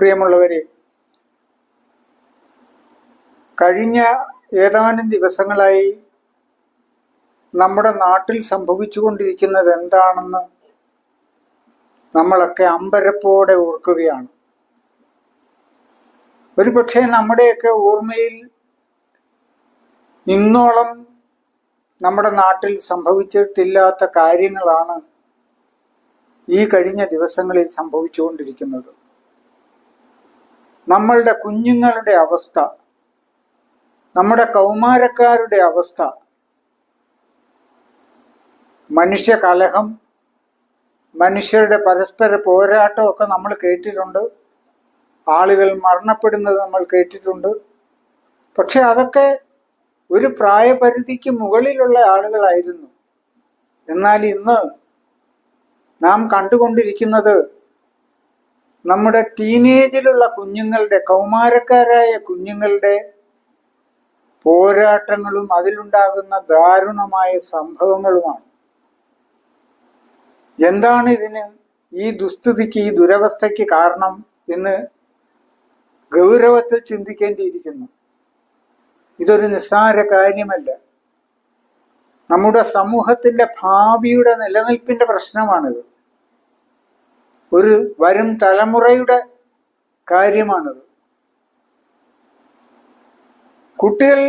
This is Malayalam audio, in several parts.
പ്രിയമുള്ളവരെ കഴിഞ്ഞ ഏതാനും ദിവസങ്ങളായി നമ്മുടെ നാട്ടിൽ സംഭവിച്ചുകൊണ്ടിരിക്കുന്നത് എന്താണെന്ന് നമ്മളൊക്കെ അമ്പരപ്പോടെ ഓർക്കുകയാണ്. ഒരുപക്ഷെ നമ്മുടെയൊക്കെ ഓർമ്മയിൽ ഇന്നോളം നമ്മുടെ നാട്ടിൽ സംഭവിച്ചിട്ടില്ലാത്ത കാര്യങ്ങളാണ് ഈ കഴിഞ്ഞ ദിവസങ്ങളിൽ സംഭവിച്ചുകൊണ്ടിരിക്കുന്നത്. നമ്മളുടെ കുഞ്ഞുങ്ങളുടെ അവസ്ഥ നമ്മുടെ കൗമാരക്കാരുടെ അവസ്ഥ മനുഷ്യ കലഹം മനുഷ്യരുടെ പരസ്പര പോരാട്ടമൊക്കെ നമ്മൾ കേട്ടിട്ടുണ്ട്. ആളുകൾ മരണപ്പെടുന്നത് നമ്മൾ കേട്ടിട്ടുണ്ട്. പക്ഷെ അതൊക്കെ ഒരു പ്രായപരിധിക്ക് മുകളിലുള്ള ആളുകളായിരുന്നു. എന്നാൽ ഇന്ന് നാം കണ്ടുകൊണ്ടിരിക്കുന്നത് നമ്മുടെ ടീനേജിലുള്ള കുഞ്ഞുങ്ങളുടെ കൗമാരക്കാരായ കുഞ്ഞുങ്ങളുടെ പോരാട്ടങ്ങളും അതിലുണ്ടാകുന്ന ദാരുണമായ സംഭവങ്ങളുമാണ്. എന്താണ് ഇതിന് ഈ ദുസ്ഥിതിക്ക് ഈ ദുരവസ്ഥയ്ക്ക് കാരണം എന്ന് ഗൗരവത്തിൽ ചിന്തിക്കേണ്ടിയിരിക്കുന്നു. ഇതൊരു നിസ്സാര കാര്യമല്ല. നമ്മുടെ സമൂഹത്തിന്റെ ഭാവിയുടെ നിലനിൽപ്പിന്റെ പ്രശ്നമാണിത്. ഒരു വരും തലമുറയുടെ കാര്യമാണത്. കുട്ടികൾ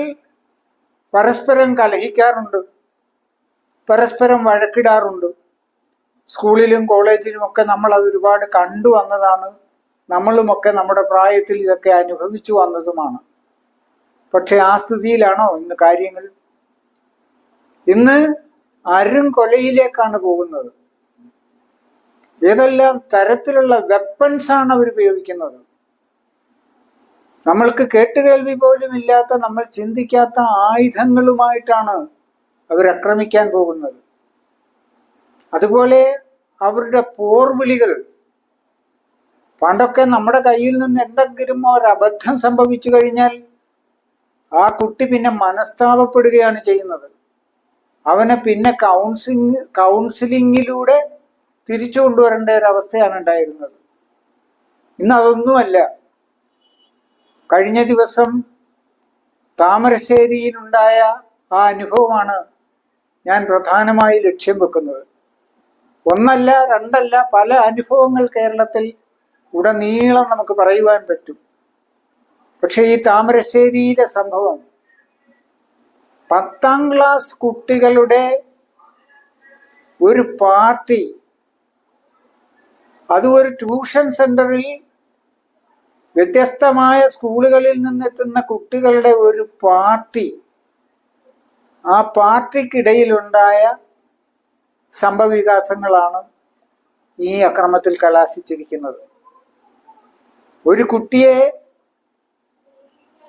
പരസ്പരം കലഹിക്കാറുണ്ട് പരസ്പരം വഴക്കിടാറുണ്ട്. സ്കൂളിലും കോളേജിലും ഒക്കെ നമ്മൾ അത് ഒരുപാട് കണ്ടു വന്നതാണ്. നമ്മളുമൊക്കെ നമ്മുടെ പ്രായത്തിൽ ഇതൊക്കെ അനുഭവിച്ചു വന്നതുമാണ്. പക്ഷെ ആ സ്ഥിതിയിലാണോ ഇന്ന് കാര്യങ്ങൾ? ഇന്ന് അരും കൊലയിലേക്കാണ് പോകുന്നത്. ഏതെല്ലാം തരത്തിലുള്ള വെപ്പൺസ് ആണ് അവർ ഉപയോഗിക്കുന്നത്? നമ്മൾക്ക് കേട്ടുകേൾവി പോലും ഇല്ലാത്ത നമ്മൾ ചിന്തിക്കാത്ത ആയുധങ്ങളുമായിട്ടാണ് അവർ ആക്രമിക്കാൻ പോകുന്നത്. അതുപോലെ അവരുടെ പോർവിളികൾ. പണ്ടൊക്കെ നമ്മുടെ കയ്യിൽ നിന്ന് എന്തെങ്കിലും ഒരു അബദ്ധം സംഭവിച്ചു കഴിഞ്ഞാൽ ആ കുട്ടി പിന്നെ മനസ്താപപ്പെടുകയാണ് ചെയ്യുന്നത്. അവനെ പിന്നെ കൗൺസിലിംഗ് കൗൺസിലിങ്ങിലൂടെ തിരിച്ചു കൊണ്ടുവരേണ്ട ഒരു അവസ്ഥയാണ് ഉണ്ടായിരുന്നത്. ഇന്ന് അതൊന്നുമല്ല. കഴിഞ്ഞ ദിവസം താമരശ്ശേരിയിലുണ്ടായ ആ അനുഭവമാണ് ഞാൻ പ്രധാനമായി ലക്ഷ്യം വെക്കുന്നത്. ഒന്നല്ല രണ്ടല്ല പല അനുഭവങ്ങൾ കേരളത്തിൽ ഉടനീളം നമുക്ക് പറയുവാൻ പറ്റും. പക്ഷെ ഈ താമരശ്ശേരിയിലെ സംഭവം പത്താം ക്ലാസ് കുട്ടികളുടെ ഒരു പാർട്ടി അത് ഒരു ട്യൂഷൻ സെന്ററിൽ വ്യത്യസ്തമായ സ്കൂളുകളിൽ നിന്നെത്തുന്ന കുട്ടികളുടെ ഒരു പാർട്ടി. ആ പാർട്ടിക്കിടയിലുണ്ടായ സംഭവവികാസങ്ങളാണ് ഈ അക്രമത്തിൽ കലാശിച്ചിരിക്കുന്നത്. ഒരു കുട്ടിയെ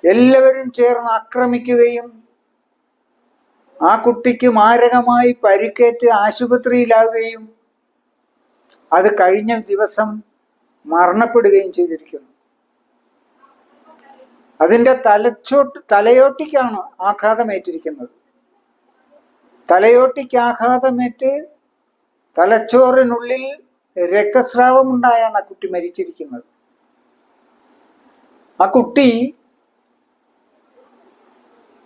എല്ലാവരും ചേർന്ന് ആക്രമിക്കുകയും ആ കുട്ടിക്ക് മാരകമായി പരിക്കേറ്റ് ആശുപത്രിയിലാവുകയും അത് കഴിഞ്ഞ ദിവസം മരണപ്പെടുകയും ചെയ്തിരിക്കുന്നു. അതിന്റെ തലച്ചോട്ട് തലയോട്ടിക്കാണ് ആഘാതമേറ്റിരിക്കുന്നത്. തലയോട്ടിക്ക് ആഘാതമേറ്റ് തലച്ചോറിനുള്ളിൽ രക്തസ്രാവം ഉണ്ടായാണ് ആ കുട്ടി മരിച്ചിരിക്കുന്നത്. ആ കുട്ടി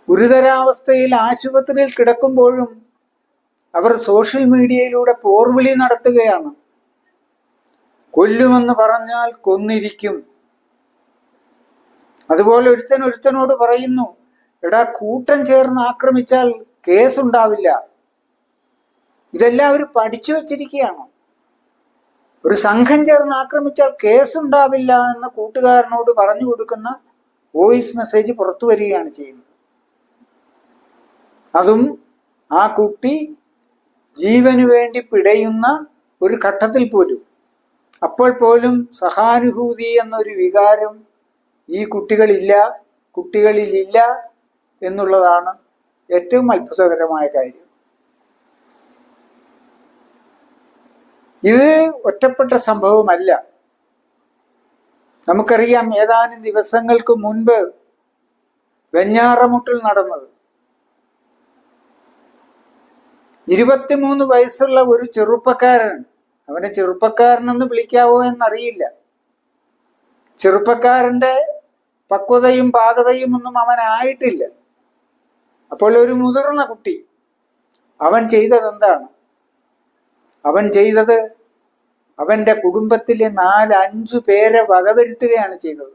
ഗുരുതരാവസ്ഥയിൽ ആശുപത്രിയിൽ കിടക്കുമ്പോഴും അവർ സോഷ്യൽ മീഡിയയിലൂടെ പോർവിളി നടത്തുകയാണ്. കൊല്ലുമെന്ന് പറഞ്ഞാൽ കൊന്നിരിക്കും. അതുപോലെ ഒരുത്തൻ ഒരുത്തനോട് പറയുന്നു എടാ കൂട്ടം ചേർന്ന് ആക്രമിച്ചാൽ കേസ് ഉണ്ടാവില്ല ഇതെല്ലാം അവർ പഠിച്ചു വച്ചിരിക്കുകയാണ്. ഒരു സംഘം ചേർന്ന് ആക്രമിച്ചാൽ കേസ് ഉണ്ടാവില്ല എന്ന് കൂട്ടുകാരനോട് പറഞ്ഞു കൊടുക്കുന്ന വോയിസ് മെസ്സേജ് പുറത്തു വരികയാണ് ചെയ്യുന്നത്. അതും ആ കുട്ടി ജീവന് വേണ്ടി പിടയുന്ന ഒരു ഘട്ടത്തിൽ പോലും അപ്പോൾ പോലും സഹാനുഭൂതി എന്നൊരു വികാരം ഈ കുട്ടികളില്ല കുട്ടികളിലില്ല എന്നുള്ളതാണ് ഏറ്റവും അത്ഭുതകരമായ കാര്യം. ഇത് ഒറ്റപ്പെട്ട സംഭവമല്ല. നമുക്കറിയാം ഏതാനും ദിവസങ്ങൾക്ക് മുൻപ് വെഞ്ഞാറമുട്ടിൽ നടന്നത്. ഇരുപത്തിമൂന്ന് വയസ്സുള്ള ഒരു ചെറുപ്പക്കാരൻ അവനെ ചെറുപ്പക്കാരനെന്ന് വിളിക്കാവോ എന്നറിയില്ല. ചെറുപ്പക്കാരന്റെ പക്വതയും പാകതയും ഒന്നും അവനായിട്ടില്ല അപ്പോൾ ഒരു മുതിർന്ന കുട്ടി അവൻ ചെയ്തത് എന്താണ്? അവൻ ചെയ്തത് അവന്റെ കുടുംബത്തിലെ നാല് അഞ്ചു പേരെ വകവരുത്തുകയാണ് ചെയ്തത്.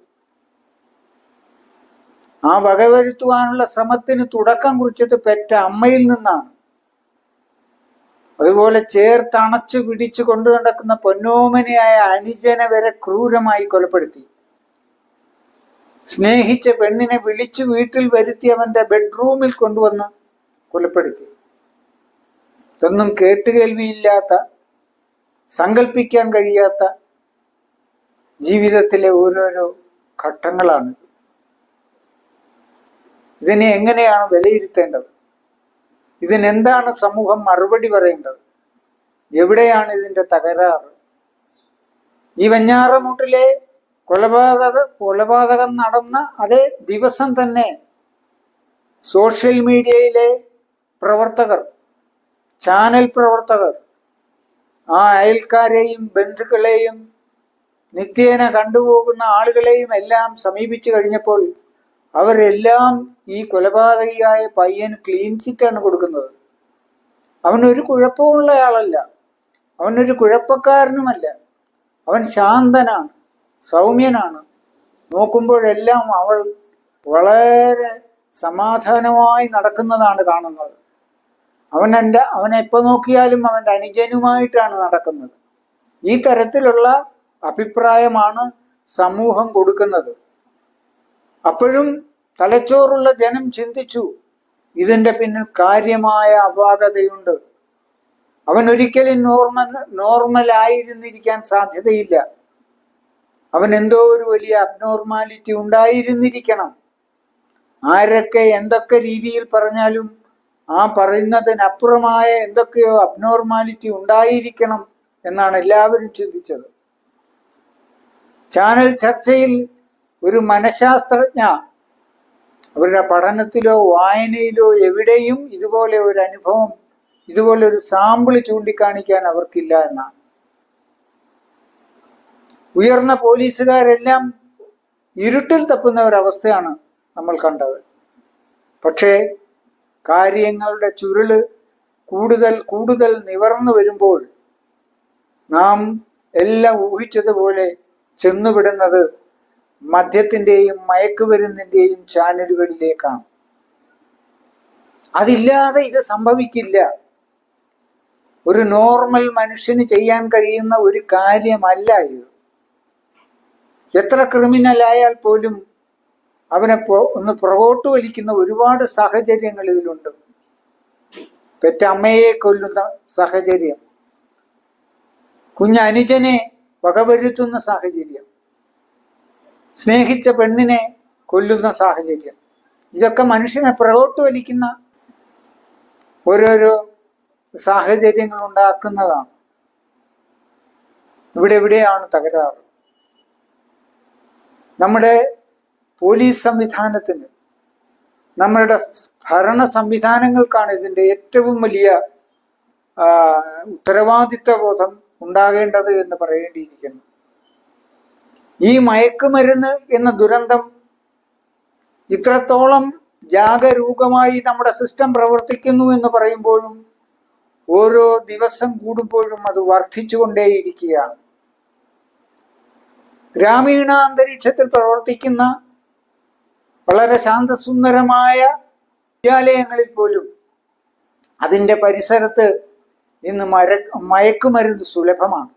ആ വകവരുത്തുവാനുള്ള ശ്രമത്തിന് തുടക്കം കുറിച്ചത് പെറ്റ അമ്മയിൽ നിന്നാണ്. അതുപോലെ ചേർത്തണച്ചു പിടിച്ചു കൊണ്ടു നടക്കുന്ന പൊന്നോമനയായ അനുജനെ വരെ ക്രൂരമായി കൊലപ്പെടുത്തി. സ്നേഹിച്ച പെണ്ണിനെ വിളിച്ചു വീട്ടിൽ വരുത്തി അവന്റെ ബെഡ്റൂമിൽ കൊണ്ടുവന്ന് കൊലപ്പെടുത്തി. ഇതൊന്നും കേട്ടുകേൾവിയില്ലാത്ത സങ്കല്പിക്കാൻ കഴിയാത്ത ജീവിതത്തിലെ ഓരോരോ ഘട്ടങ്ങളാണ് ഇതിനെ എങ്ങനെയാണ് വിലയിരുത്തേണ്ടത്? ഇതിനെന്താണ് സമൂഹം മറുപടി പറയേണ്ടത്? എവിടെയാണ് ഇതിന്റെ തകരാറ്? ഈ വെഞ്ഞാറമൂട്ടിലെ കൊലപാതക കൊലപാതകം നടന്ന അതേ ദിവസം തന്നെ സോഷ്യൽ മീഡിയയിലെ പ്രവർത്തകർ ചാനൽ പ്രവർത്തകർ ആ അയൽക്കാരെയും ബന്ധുക്കളെയും നിത്യേന കണ്ടുപോകുന്ന ആളുകളെയും എല്ലാം സമീപിച്ചു കഴിഞ്ഞപ്പോൾ അവരെല്ലാം ഈ കൊലപാതകിയായ പയ്യൻ ക്ലീൻ ചിറ്റാണ് കൊടുക്കുന്നത്. അവനൊരു കുഴപ്പമുള്ള ആളല്ല. അവനൊരു കുഴപ്പക്കാരനുമല്ല. അവൻ ശാന്തനാണ് സൗമ്യനാണ്. നോക്കുമ്പോഴെല്ലാം അവൾ വളരെ സമാധാനമായി നടക്കുന്നതാണ് കാണുന്നത്. അവൻ എന്റെ അവൻ എപ്പോ നോക്കിയാലും അവന്റെ അനുജനുമായിട്ടാണ് നടക്കുന്നത്. ഈ തരത്തിലുള്ള അഭിപ്രായമാണ് സമൂഹം കൊടുക്കുന്നത്. അപ്പോഴും തലച്ചോറുള്ള ജനം ചിന്തിച്ചു ഇതിന്റെ പിന്നിൽ കാര്യമായ അപാകതയുണ്ട്. അവൻ ഒരിക്കലും നോർമൽ നോർമൽ ആയിരുന്നിരിക്കാൻ സാധ്യതയില്ല. അവൻ എന്തോ ഒരു വലിയ അബ്നോർമാലിറ്റി ഉണ്ടായിരുന്നിരിക്കണം. ആരൊക്കെ എന്തൊക്കെ രീതിയിൽ പറഞ്ഞാലും ആ പറയുന്നതിനപ്പുറമായ എന്തൊക്കെയോ അബ്നോർമാലിറ്റി ഉണ്ടായിരിക്കണം എന്നാണ് എല്ലാവരും ചിന്തിച്ചത്. ചാനൽ ചർച്ചയിൽ ഒരു മനഃശാസ്ത്രജ്ഞ അവരുടെ പഠനത്തിലോ വായനയിലോ എവിടെയും ഇതുപോലെ ഒരു അനുഭവം ഇതുപോലെ ഒരു സാമ്പിൾ ചൂണ്ടിക്കാണിക്കാൻ അവർക്കില്ല എന്നാണ്. ഉയർന്ന പോലീസുകാരെല്ലാം ഇരുട്ടിൽ തപ്പുന്ന ഒരവസ്ഥയാണ് നമ്മൾ കണ്ടത്. പക്ഷേ കാര്യങ്ങളുടെ ചുരുൾ കൂടുതൽ കൂടുതൽ നിവർന്നു വരുമ്പോൾ നാം എല്ലാം ഊഹിച്ചതുപോലെ ചെന്നുവിടുന്നത് മദ്യത്തിന്റെയും മയക്കുമരുന്നിന്റെയും ചാനലുകളിലേക്കാണ്. അതില്ലാതെ ഇത് സംഭവിക്കില്ല. ഒരു നോർമൽ മനുഷ്യന് ചെയ്യാൻ കഴിയുന്ന ഒരു കാര്യമല്ല ഇത്. എത്ര ക്രിമിനൽ ആയാൽ പോലും അവനെ ഒന്ന് പുറകോട്ട് വലിക്കുന്ന ഒരുപാട് സാഹചര്യങ്ങൾ ഇതിലുണ്ട്. പെറ്റമ്മയെ കൊല്ലുന്ന സാഹചര്യം. കുഞ്ഞനുജനെ വകവരുത്തുന്ന സാഹചര്യം. സ്നേഹിച്ച പെണ്ണിനെ കൊല്ലുന്ന സാഹചര്യം. ഇതൊക്കെ മനുഷ്യനെ പുറകോട്ട് വലിക്കുന്ന ഓരോരോ സാഹചര്യങ്ങൾ ഉണ്ടാക്കുന്നതാണ് ഇവിടെ എവിടെയാണ് തകരാറ്. നമ്മുടെ പോലീസ് സംവിധാനത്തിന് നമ്മളുടെ ഭരണ സംവിധാനങ്ങൾക്കാണ് ഇതിന്റെ ഏറ്റവും വലിയ ഉത്തരവാദിത്വ ബോധം ഉണ്ടാകേണ്ടത് എന്ന് പറയേണ്ടിയിരിക്കുന്നു. ഈ മയക്കുമരുന്ന് എന്ന ദുരന്തം ഇത്രത്തോളം ജാഗരൂകമായി നമ്മുടെ സിസ്റ്റം പ്രവർത്തിക്കുന്നു എന്ന് പറയുമ്പോഴും ഓരോ ദിവസം കൂടുമ്പോഴും അത് വർദ്ധിച്ചുകൊണ്ടേയിരിക്കുകയാണ്. ഗ്രാമീണ അന്തരീക്ഷത്തിൽ പ്രവർത്തിക്കുന്ന വളരെ ശാന്തസുന്ദരമായ വിദ്യാലയങ്ങളിൽ പോലും അതിന്റെ പരിസരത്ത് ഇന്ന് മര മയക്കുമരുന്ന് സുലഭമാണ്.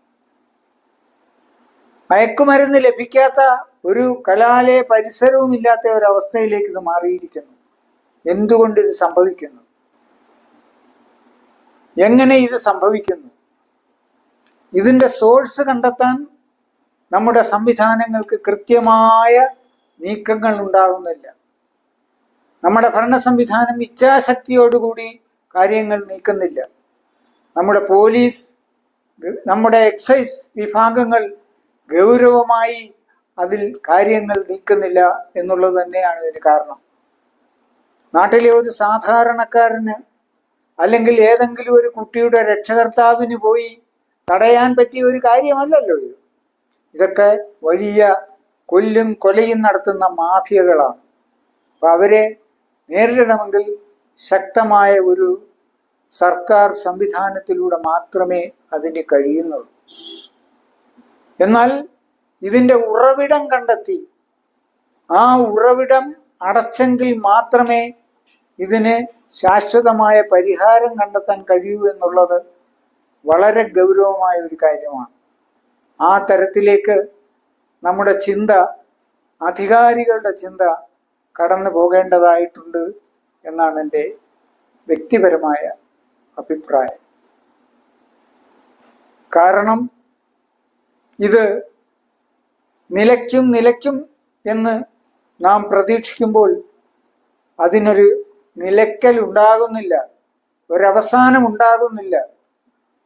മയക്കുമരുന്ന് ലഭിക്കാത്ത ഒരു കലാലയ പരിസരവും ഇല്ലാത്ത ഒരവസ്ഥയിലേക്ക് ഇത് മാറിയിരിക്കുന്നു. എന്തുകൊണ്ട് ഇത് സംഭവിക്കുന്നു? എങ്ങനെ ഇത് സംഭവിക്കുന്നു? ഇതിന്റെ സോഴ്സ് കണ്ടെത്താൻ നമ്മുടെ സംവിധാനങ്ങൾക്ക് കൃത്യമായ നീക്കങ്ങൾ ഉണ്ടാകുന്നില്ല നമ്മുടെ ഭരണ സംവിധാനം ഇച്ഛാശക്തിയോടുകൂടി കാര്യങ്ങൾ നീക്കുന്നില്ല. നമ്മുടെ പോലീസ് നമ്മുടെ എക്സൈസ് വിഭാഗങ്ങൾ ഗൗരവമായി അതിൽ കാര്യങ്ങൾ നീക്കുന്നില്ല എന്നുള്ളത് തന്നെയാണ് ഇതിന് കാരണം. നാട്ടിലെ ഒരു സാധാരണക്കാരന് അല്ലെങ്കിൽ ഏതെങ്കിലും ഒരു കുട്ടിയുടെ രക്ഷകർത്താവിന് പോയി തടയാൻ പറ്റിയ ഒരു കാര്യമല്ലല്ലോ ഇത്. ഇതൊക്കെ വലിയ കൊല്ലും കൊലയും നടത്തുന്ന മാഫിയകളാണ്. അപ്പൊ അവരെ നേരിടണമെങ്കിൽ ശക്തമായ ഒരു സർക്കാർ സംവിധാനത്തിലൂടെ മാത്രമേ അതിന് കഴിയുന്നുള്ളൂ. എന്നാൽ ഇതിന്റെ ഉറവിടം കണ്ടെത്തി. ആ ഉറവിടം അടച്ചെങ്കിൽ മാത്രമേ ഇതിന് ശാശ്വതമായ പരിഹാരം കണ്ടെത്താൻ കഴിയൂ എന്നുള്ളത് വളരെ ഗൗരവമായ ഒരു കാര്യമാണ്. ആ തരത്തിലേക്ക് നമ്മുടെ ചിന്ത അധികാരികളുടെ ചിന്ത കടന്നു പോകേണ്ടതായിട്ടുണ്ട് എന്നാണ് എന്റെ വ്യക്തിപരമായ അഭിപ്രായം. കാരണം ഇത് നിലയ്ക്കും നിലയ്ക്കും എന്ന് നാം പ്രതീക്ഷിക്കുമ്പോൾ അതിനൊരു നിലയ്ക്കൽ ഉണ്ടാകുന്നില്ല ഒരവസാനം ഉണ്ടാകുന്നില്ല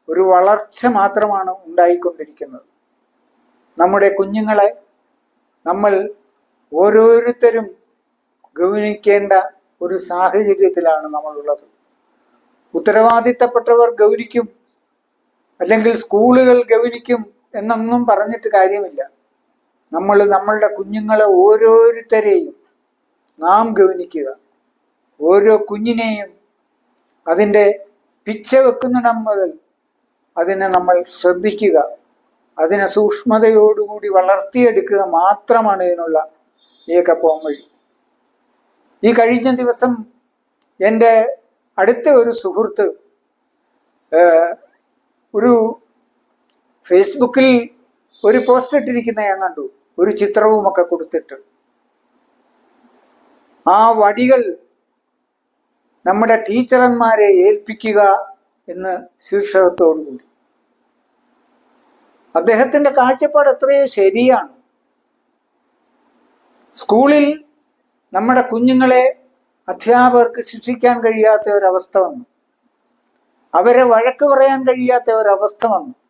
ഒരു വളർച്ച മാത്രമാണ് ഉണ്ടായിക്കൊണ്ടിരിക്കുന്നത്. നമ്മുടെ കുഞ്ഞുങ്ങളെ നമ്മൾ ഓരോരുത്തരും ഗൗനിക്കേണ്ട ഒരു സാഹചര്യത്തിലാണ് നമ്മളുള്ളത്. ഉത്തരവാദിത്തപ്പെട്ടവർ ഗൗനിക്കും അല്ലെങ്കിൽ സ്കൂളുകൾ ഗൗനിക്കും എന്നൊന്നും പറഞ്ഞിട്ട് കാര്യമില്ല. നമ്മൾ നമ്മളുടെ കുഞ്ഞുങ്ങളെ ഓരോരുത്തരെയും നാം ഗവനിക്കുക ഓരോ കുഞ്ഞിനെയും അതിന്റെ പിച്ച വെക്കുന്നിടം മുതൽ അതിനെ നമ്മൾ ശ്രദ്ധിക്കുക. അതിനെ സൂക്ഷ്മതയോടുകൂടി വളർത്തിയെടുക്കുക മാത്രമാണ് ഇതിനുള്ള ഏക വഴി ഈ കഴിഞ്ഞ ദിവസം എന്റെ അടുത്ത ഒരു സുഹൃത്ത് ഒരു ഫേസ്ബുക്കിൽ ഒരു പോസ്റ്റ് ഇട്ടിരിക്കുന്ന ഞാൻ കണ്ടു. ഒരു ചിത്രവും ഒക്കെ കൊടുത്തിട്ട്. ആ വടികൾ നമ്മുടെ ടീച്ചർമാരെ ഏൽപ്പിക്കുക എന്ന് ശീർഷകത്തോടുകൂടി. അദ്ദേഹത്തിന്റെ കാഴ്ചപ്പാട് എത്രയോ ശരിയാണ്. സ്കൂളിൽ നമ്മുടെ കുഞ്ഞുങ്ങളെ അധ്യാപകർക്ക് ശിക്ഷിക്കാൻ കഴിയാത്ത ഒരവസ്ഥ വന്നു. അവരെ വഴക്ക് പറയാൻ കഴിയാത്ത ഒരവസ്ഥ വന്നു.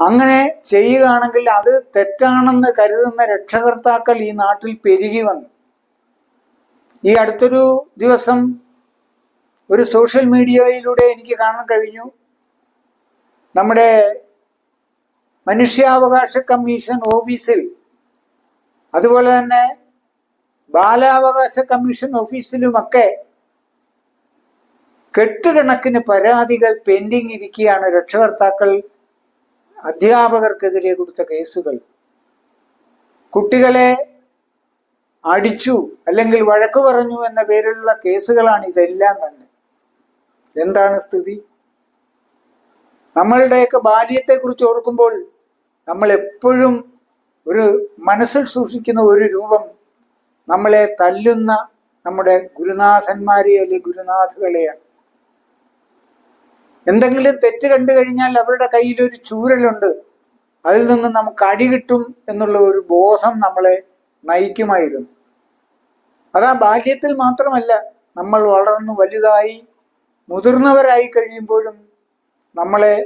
അങ്ങനെ ചെയ്യുകയാണെങ്കിൽ അത് തെറ്റാണെന്ന് കരുതുന്ന രക്ഷകർത്താക്കൾ ഈ നാട്ടിൽ പെരുകി വന്നു. ഈ അടുത്തൊരു ദിവസം ഒരു സോഷ്യൽ മീഡിയയിലൂടെ എനിക്ക് കാണാൻ കഴിഞ്ഞു. നമ്മുടെ മനുഷ്യാവകാശ കമ്മീഷൻ ഓഫീസിൽ അതുപോലെ തന്നെ ബാലാവകാശ കമ്മീഷൻ ഓഫീസിലുമൊക്കെ കെട്ടുകണക്കിന് പരാതികൾ പെൻഡിങ് ഇരിക്കുകയാണ് രക്ഷകർത്താക്കൾ അധ്യാപകർക്കെതിരെ കൊടുത്ത കേസുകൾ. കുട്ടികളെ അടിച്ചു അല്ലെങ്കിൽ വഴക്ക് പറഞ്ഞു എന്ന പേരിലുള്ള കേസുകളാണ് ഇതെല്ലാം തന്നെ. എന്താണ് സ്ഥിതി? നമ്മളുടെയൊക്കെ ബാല്യത്തെക്കുറിച്ച് ഓർക്കുമ്പോൾ നമ്മൾ എപ്പോഴും ഒരു മനസ്സിൽ സൂക്ഷിക്കുന്ന ഒരു രൂപം നമ്മളെ തല്ലുന്ന നമ്മുടെ ഗുരുനാഥന്മാരെ അല്ലെങ്കിൽ ഗുരുനാഥുകളെയാണ്. എന്തെങ്കിലും തെറ്റ് കണ്ടു കഴിഞ്ഞാൽ അവരുടെ കയ്യിൽ ഒരു ചൂരലുണ്ട്. അതിൽ നിന്ന് നമുക്ക് അടി കിട്ടും എന്നുള്ള ഒരു ബോധം നമ്മളെ നയിക്കുമായിരുന്നു. അതാ ബാല്യത്തിൽ മാത്രമല്ല നമ്മൾ വളർന്നു വലുതായി മുതിർന്നവരായി കഴിയുമ്പോഴും നമ്മളെ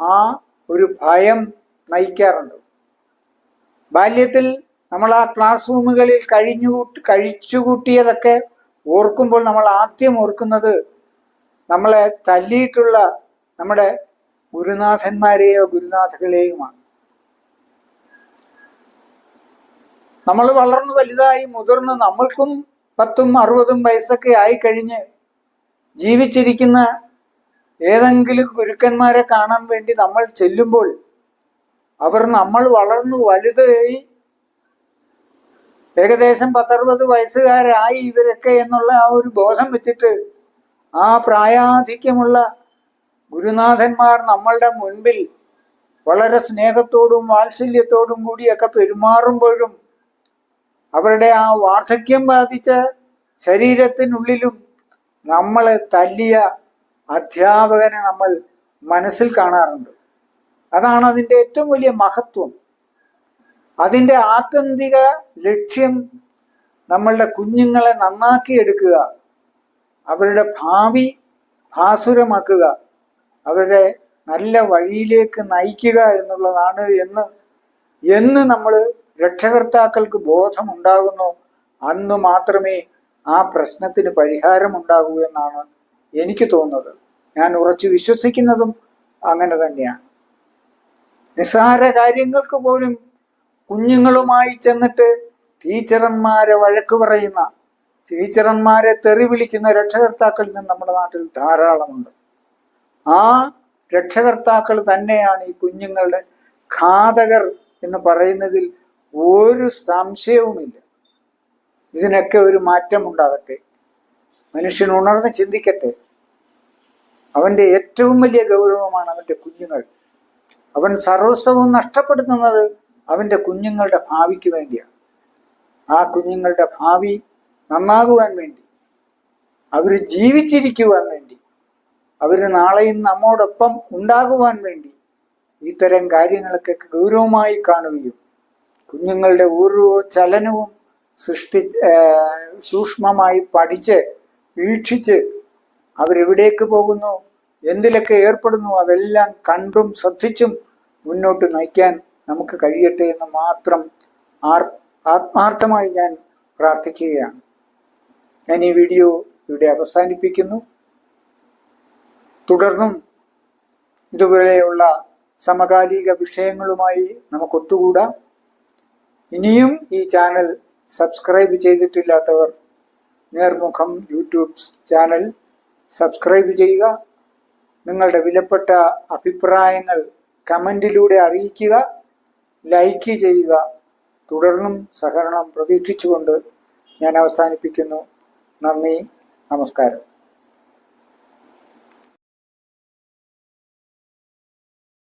ആ ഒരു ഭയം നയിക്കാറുണ്ട്. ബാല്യത്തിൽ നമ്മൾ ആ ക്ലാസ് റൂമുകളിൽ കഴിഞ്ഞു കഴിച്ചുകൂട്ടിയതൊക്കെ ഓർക്കുമ്പോൾ നമ്മൾ ആദ്യം ഓർക്കുന്നത് നമ്മളെ തല്ലിയിട്ടുള്ള നമ്മുടെ ഗുരുനാഥന്മാരെയോ ഗുരുനാഥകളെയുമാണ്. നമ്മൾ വളർന്നു വലുതായി മുതിർന്ന് നമ്മൾക്കും പത്തും അറുപതും വയസ്സൊക്കെ ആയി കഴിഞ്ഞ് ജീവിച്ചിരിക്കുന്ന ഏതെങ്കിലും ഗുരുക്കന്മാരെ കാണാൻ വേണ്ടി നമ്മൾ ചെല്ലുമ്പോൾ അവർ നമ്മൾ വളർന്നു വലുതായി ഏകദേശം പത്തറുപത് വയസ്സുകാരായി ഇവരൊക്കെ എന്നുള്ള ആ ഒരു ബോധം വെച്ചിട്ട് ആ പ്രായാധിക്യമുള്ള ഗുരുനാഥന്മാർ നമ്മളുടെ മുൻപിൽ വളരെ സ്നേഹത്തോടും വാത്സല്യത്തോടും കൂടിയൊക്കെ പെരുമാറുമ്പോഴും അവരുടെ ആ വാർദ്ധക്യം ബാധിച്ച ശരീരത്തിനുള്ളിലും നമ്മളെ തല്ലിയ അധ്യാപകനെ നമ്മൾ മനസ്സിൽ കാണാറുണ്ട്. അതാണ് അതിന്റെ ഏറ്റവും വലിയ മഹത്വം. അതിന്റെ ആത്യന്തിക ലക്ഷ്യം നമ്മളുടെ കുഞ്ഞുങ്ങളെ നന്നാക്കിയെടുക്കുക അവരുടെ ഭാവി ഭാസുരമാക്കുക അവരെ നല്ല വഴിയിലേക്ക് നയിക്കുക എന്നുള്ളതാണ് എന്ന് എന്ന് നമ്മൾ രക്ഷകർത്താക്കൾക്ക് ബോധമുണ്ടാകുന്നു. അന്ന് മാത്രമേ ആ പ്രശ്നത്തിന് പരിഹാരമുണ്ടാകൂ എന്നാണ് എനിക്ക് തോന്നുന്നത്. ഞാൻ ഉറച്ചു വിശ്വസിക്കുന്നതും അങ്ങനെ തന്നെയാണ്. നിസ്സാര കാര്യങ്ങൾക്ക് പോലും കുഞ്ഞുങ്ങളുമായി ചെന്നിട്ട് ടീച്ചർമാരെ വഴക്ക് പറയുന്ന ടീച്ചർമാരെ തെറി വിളിക്കുന്ന രക്ഷകർത്താക്കളിൽ നിന്ന് നമ്മുടെ നാട്ടിൽ ധാരാളമുണ്ട്. ആ രക്ഷകർത്താക്കൾ തന്നെയാണ് ഈ കുഞ്ഞുങ്ങളുടെ ഘാതകർ എന്ന് പറയുന്നതിൽ ഒരു സംശയവുമില്ല. ഇതിനൊക്കെ ഒരു മാറ്റം ഉണ്ടാകട്ടെ മനുഷ്യൻ ഉണർന്ന് ചിന്തിക്കട്ടെ. അവന്റെ ഏറ്റവും വലിയ ഗൗരവമാണ് അവന്റെ കുഞ്ഞുങ്ങൾ. അവൻ സർവസ്വവും നഷ്ടപ്പെടുത്തുന്നത് അവന്റെ കുഞ്ഞുങ്ങളുടെ ഭാവിക്ക് വേണ്ടിയാണ്. ആ കുഞ്ഞുങ്ങളുടെ ഭാവി നന്നാകുവാൻ വേണ്ടി അവർ ജീവിച്ചിരിക്കുവാൻ വേണ്ടി അവർ നാളെയും നമ്മോടൊപ്പം ഉണ്ടാകുവാൻ വേണ്ടി ഇത്തരം കാര്യങ്ങളൊക്കെ ഗൗരവമായി കാണുകയും കുഞ്ഞുങ്ങളുടെ ഓരോ ചലനവും സൃഷ്ടി സൂക്ഷ്മമായി പഠിച്ച് വീക്ഷിച്ച് അവരെവിടേക്ക് പോകുന്നു എന്തിലൊക്കെ ഏർപ്പെടുന്നു അതെല്ലാം കണ്ടും ശ്രദ്ധിച്ചും മുന്നോട്ട് നയിക്കാൻ നമുക്ക് കഴിയട്ടെ എന്ന് മാത്രം ആത്മാർത്ഥമായി ഞാൻ പ്രാർത്ഥിക്കുകയാണ്. ഞാൻ ഈ വീഡിയോ ഇവിടെ അവസാനിപ്പിക്കുന്നു. തുടർന്നും ഇതുപോലെയുള്ള സമകാലിക വിഷയങ്ങളുമായി നമുക്ക് ഒത്തുകൂടാം ഇനിയും ഈ ചാനൽ സബ്സ്ക്രൈബ് ചെയ്തിട്ടില്ലാത്തവർ നേർമുഖം യൂട്യൂബ് ചാനൽ സബ്സ്ക്രൈബ് ചെയ്യുക. നിങ്ങളുടെ വിലപ്പെട്ട അഭിപ്രായങ്ങൾ കമന്റിലൂടെ അറിയിക്കുക ലൈക്ക് ചെയ്യുക. തുടർന്നും സഹകരണം പ്രതീക്ഷിച്ചുകൊണ്ട് ഞാൻ അവസാനിപ്പിക്കുന്നു. നന്ദി നമസ്കാരം.